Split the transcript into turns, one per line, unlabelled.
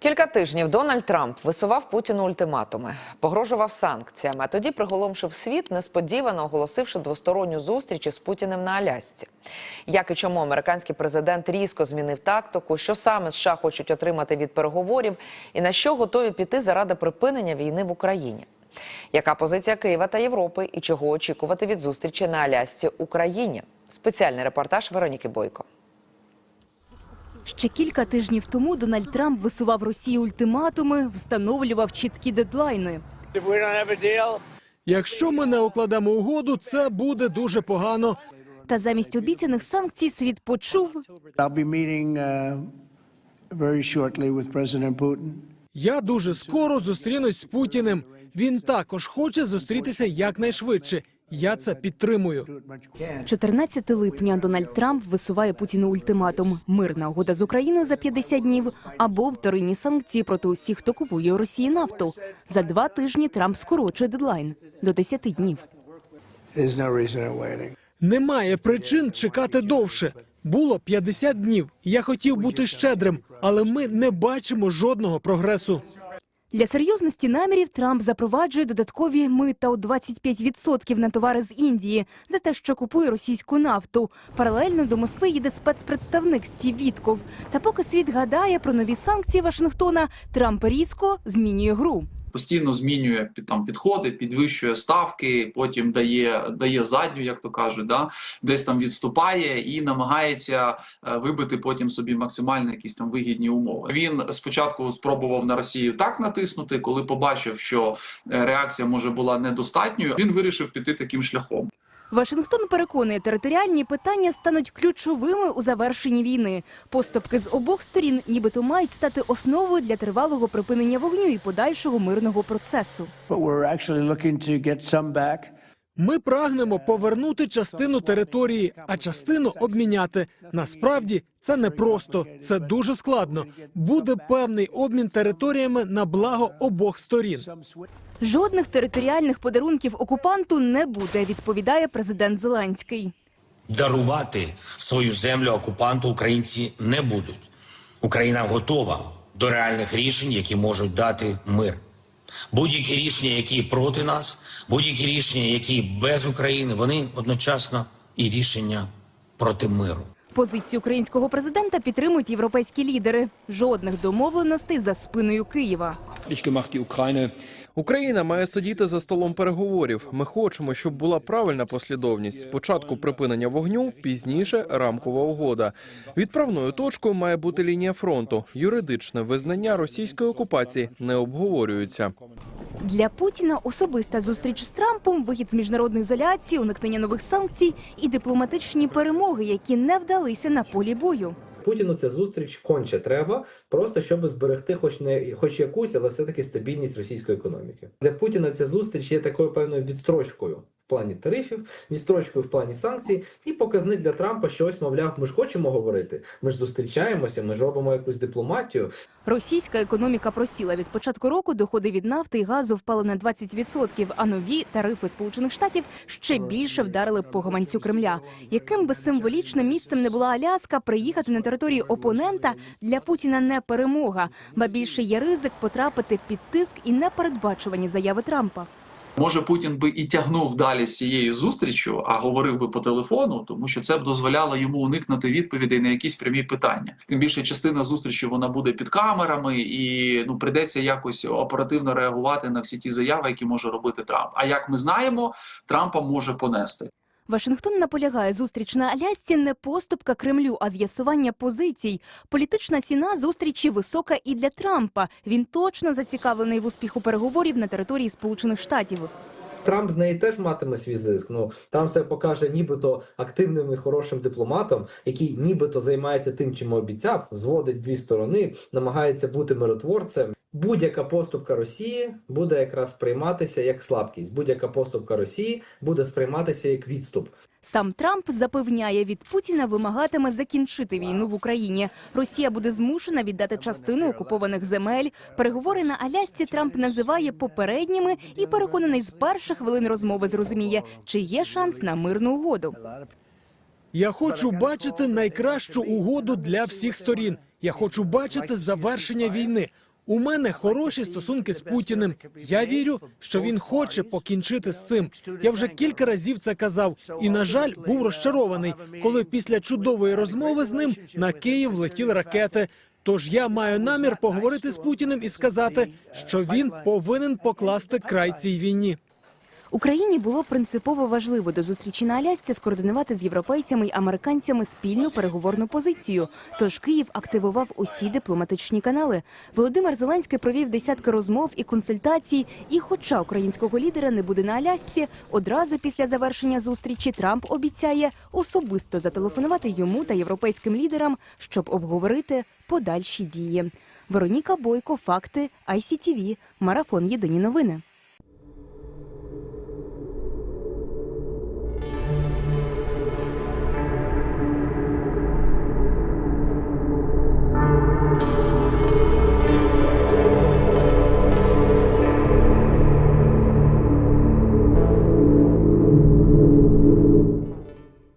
Кілька тижнів Дональд Трамп висував Путіну ультиматуми, погрожував санкціями, а тоді приголомшив світ, несподівано оголосивши двосторонню зустріч із Путіним на Алясці. Як і чому американський президент різко змінив тактику, що саме США хочуть отримати від переговорів, і на що готові піти заради припинення війни в Україні? Яка позиція Києва та Європи і чого очікувати від зустрічі на Алясці Україні? Спеціальний репортаж Вероніки Бойко.
Ще кілька тижнів тому Дональд Трамп висував Росії ультиматуми, встановлював чіткі дедлайни.
Якщо ми не укладемо угоду, це буде дуже погано.
Та замість обіцяних санкцій світ почув
uh.
Я дуже скоро зустрінусь з Путіним. Він також хоче зустрітися якнайшвидше. Я це підтримую.
14 липня. Дональд Трамп висуває Путіну ультиматум: мирна угода з Україною за 50 днів або вторинні санкції проти усіх, хто купує у Росії нафту. За два тижні Трамп скорочує дедлайн до 10 днів.
Немає причин чекати довше. Було 50 днів. Я хотів бути щедрим, але ми не бачимо жодного прогресу.
Для серйозності намірів Трамп запроваджує додаткові мита у 25% на товари з Індії за те, що купує російську нафту. Паралельно до Москви їде спецпредставник Стів Вітков. Та поки світ гадає про нові санкції Вашингтона, Трамп різко змінює гру.
Постійно змінює під там підходи, підвищує ставки, потім дає дає задню, як то кажуть, да десь там відступає і намагається е, вибити потім собі максимально якісь там вигідні умови. Він спочатку спробував на Росію так натиснути, коли побачив, що е, реакція може була недостатньою. Він вирішив піти таким шляхом.
Вашингтон переконує, територіальні питання стануть ключовими у завершенні війни. Поступки з обох сторін, нібито мають стати основою для тривалого припинення вогню і подальшого мирного процесу.
Ми прагнемо повернути частину території, а частину обміняти. Насправді це не просто, це дуже складно. Буде певний обмін територіями на благо обох сторін.
Жодних територіальних подарунків окупанту не буде, відповідає президент Зеленський.
дарувати свою землю окупанту українці не будуть. Україна готова до реальних рішень, які можуть дати мир. Будь-які рішення, які проти нас, будь-які рішення, які без України, вони одночасно і рішення проти миру.
Позицію українського президента підтримують європейські лідери. Жодних домовленостей за спиною Києва.
Україна має сидіти за столом переговорів. Ми хочемо, щоб була правильна послідовність. Спочатку припинення вогню, пізніше рамкова угода. Відправною точкою має бути лінія фронту. Юридичне визнання російської окупації не обговорюється.
Для Путіна особиста зустріч з Трампом, вихід з міжнародної ізоляції, уникнення нових санкцій і дипломатичні перемоги, які не вдалися на полі бою.
Путіну ця зустріч конче треба, просто щоб зберегти хоч не хоч якусь, але все-таки стабільність російської економіки. Для Путіна ця зустріч є такою певною відстрочкою плані тарифів, відстрочкою в плані санкцій, і показник для Трампа, що ось, мовляв, ми ж хочемо говорити, ми ж зустрічаємося, ми ж робимо якусь дипломатію.
Російська економіка просіла від початку року. Доходи від нафти і газу впали на 20%, а нові тарифи Сполучених Штатів ще більше вдарили по гаманцю Кремля. Яким би символічним місцем не була Аляска, приїхати на територію опонента для Путіна не перемога, ба більше є ризик потрапити під тиск і непередбачувані заяви Трампа.
Може, Путін би і тягнув далі з цією зустрічю, а говорив би по телефону, тому що це б дозволяло йому уникнути відповідей на якісь прямі питання. Тим більше частина зустрічі вона буде під камерами, і ну придеться якось оперативно реагувати на всі ті заяви, які може робити Трамп. А як ми знаємо, Трампа може понести.
Вашингтон наполягає зустріч на Алясці не поступка Кремлю, а з'ясування позицій. Політична ціна зустрічі висока і для Трампа. Він точно зацікавлений в успіху переговорів на території Сполучених Штатів.
Трамп з неї теж матиме свій зиск. Ну Трамп себе покаже нібито активним і хорошим дипломатом, який нібито займається тим, чим обіцяв, зводить дві сторони, намагається бути миротворцем. Будь-яка поступка Росії буде якраз сприйматися як слабкість. Будь-яка поступка Росії буде сприйматися як відступ.
Сам Трамп запевняє, від Путіна вимагатиме закінчити війну в Україні. Росія буде змушена віддати частину окупованих земель. Переговори на Алясці Трамп називає попередніми і переконаний з перших хвилин розмови зрозуміє, чи є шанс на мирну угоду.
Я хочу бачити найкращу угоду для всіх сторін. Я хочу бачити завершення війни. У мене хороші стосунки з Путіним. Я вірю, що він хоче покінчити з цим. Я вже кілька разів це казав, і на жаль, був розчарований, коли після чудової розмови з ним на Київ летіли ракети. Тож я маю намір поговорити з Путіним і сказати, що він повинен покласти край цій війні.
Україні було принципово важливо до зустрічі на Алясці скоординувати з європейцями й американцями спільну переговорну позицію. Тож Київ активував усі дипломатичні канали. Володимир Зеленський провів десятки розмов і консультацій. І, хоча українського лідера не буде на Алясці, одразу після завершення зустрічі Трамп обіцяє особисто зателефонувати йому та європейським лідерам, щоб обговорити подальші дії. Вероніка Бойко, факти ICTV, марафон Єдині новини.